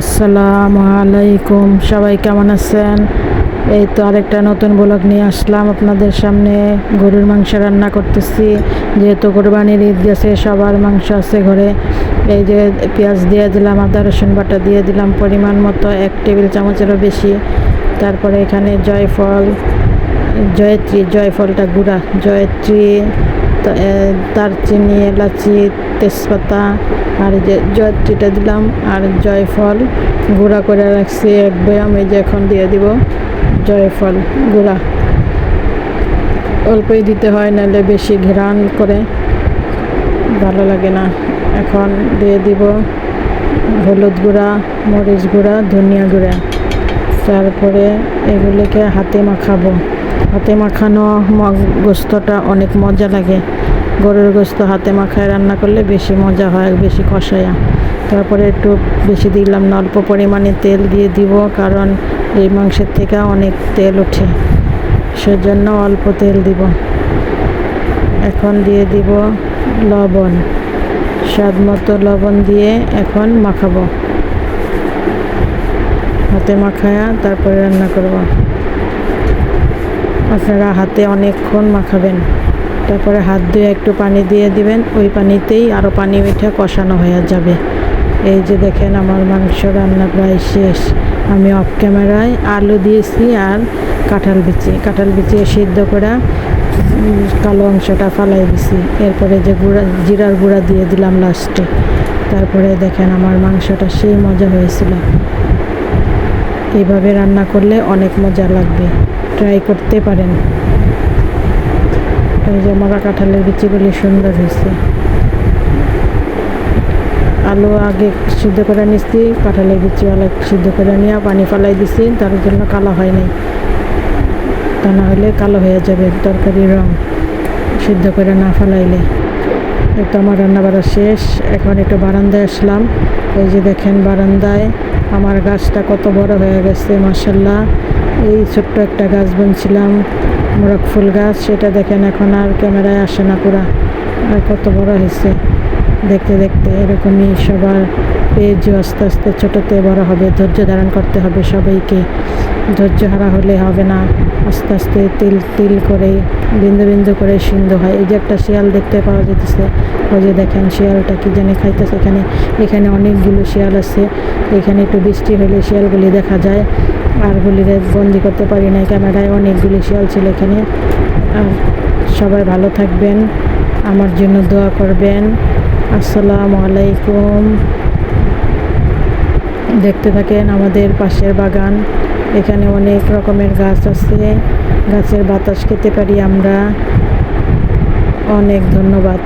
আসসালামু আলাইকুম। সবাই কেমন আছেন? এই তো আরেকটা নতুন ব্লগ নিয়ে আসলাম আপনাদের সামনে। গরুর মাংস রান্না করতেছি। যেহেতু কোরবানির ঈদ গেছে, সবার মাংস আছে ঘরে। এই যে পেঁয়াজ দিয়ে দিলাম, আদা, রসুন বাটা দিয়ে দিলাম পরিমাণ মতো, এক টেবিল চামচেরও বেশি। তারপরে এখানে জয়ফল, জয়ত্রী, জয়ফলটা গুঁড়া, জয়ত্রী দারচিনি, এলাচি, তেজপাতা আর যে জয়ত্রীটা দিলাম, আর জয়ফল গুঁড়া করে রাখছি এক বয়াম এই যে এখন দিয়ে দিব জয়ফল গুঁড়া। অল্পই দিতে হয়, নাহলে বেশি ঘেরান করে ভালো লাগে না। এখন দিয়ে দিব হলুদ গুঁড়া, মরিচ গুঁড়া, ধনিয়া গুঁড়া। তারপরে এগুলিকে হাতে মাখাবো। হাতে মাখানো গোস্তটা অনেক মজা লাগে। গরুর গোস্ত হাতে মাখায় রান্না করলে বেশি মজা হয়, বেশি কষায়া। তারপরে একটু বেশি দিলাম না, অল্প পরিমাণে তেল দিয়ে দিব কারণ এই মাংসের থেকে অনেক তেল ওঠে। সেজন্য অল্প তেল দিব। এখন দিয়ে দিব লবণ। স্বাদ মতো লবণ দিয়ে এখন মাখাবো। হাতে মাখায়া তারপরে রান্না করব। আপনারা হাতে অনেকক্ষণ মাখাবেন। তারপরে হাত ধুয়ে একটু পানি দিয়ে দিবেন। ওই পানিতেই আরও পানি উঠে কষানো হয়ে যাবে। এই যে দেখেন আমার মাংস রান্না প্রায় শেষ। আমি অফ ক্যামেরায় আলু দিয়েছি আর কাঁঠাল বিচি। কাঁঠাল বিচি সিদ্ধ করে কালো অংশটা ফালাই দিছি। এরপরে যে গুঁড়া, জিরার গুঁড়া দিয়ে দিলাম লাস্টে। তারপরে দেখেন আমার মাংসটা সেই মজা হয়েছিল। এইভাবে রান্না করলে অনেক মজা লাগবে। ট্রাই করতে পারেন। এই যে মরা কাঁঠালের বিচিগুলি সুন্দর হয়েছে। আলু আগে সিদ্ধ করে নিচ্ছি কাঁঠালের বিচি আলাদা সিদ্ধ করে নিয়ে পানি ফালাই দিছি তার জন্য কালো হয় নাই তা না হলে কালো হয়ে যাবে তরকারির রং সিদ্ধ করে না ফালাইলে। তো আমার রান্না বাড়া শেষ, এখন একটু বারান্দায় আসলাম। এই যে দেখেন বারান্দায় আমার গাছটা কত বড় হয়ে গেছে মাসাল্লাহ এই ছোট্ট একটা গাছ বুনছিলাম। মোরগ ফুল গাছ, সেটা দেখেন এখন আর ক্যামেরায় আসে না পুরা। আর কত বড় হয়েছে। দেখতে দেখতে এরকমই সবার পেজ আস্তে আস্তে ছোটোতে বড় হবে, ধৈর্য ধারণ করতে হবে সবাইকে। ধৈর্য হারা হলে হবে না। আস্তে আস্তে তিল তিল করে, বিন্দু বিন্দু করে সিন্ধু হয়। এই যে একটা শিয়াল দেখতে পাওয়া যেতেছে ওই যে দেখেন শিয়ালটা কি জানি খাইতেছে এখানে। এখানে অনেকগুলো শিয়াল আছে। এখানে একটু বৃষ্টি হলে শিয়ালগুলি দেখা যায়। আর গুলিরে বন্দি করতে পারি না ক্যামেরায় অনেকগুলি শিয়াল ছিল এখানে। আর সবাই ভালো থাকবেন। আমার জন্য দোয়া করবেন। আসসালামু আলাইকুম। দেখতে থাকেন, আমাদের পাশের বাগান। এখানে অনেক রকমের গাছ আছে। গাছের বাতাস খেতে পারি আমরা। অনেক ধন্যবাদ।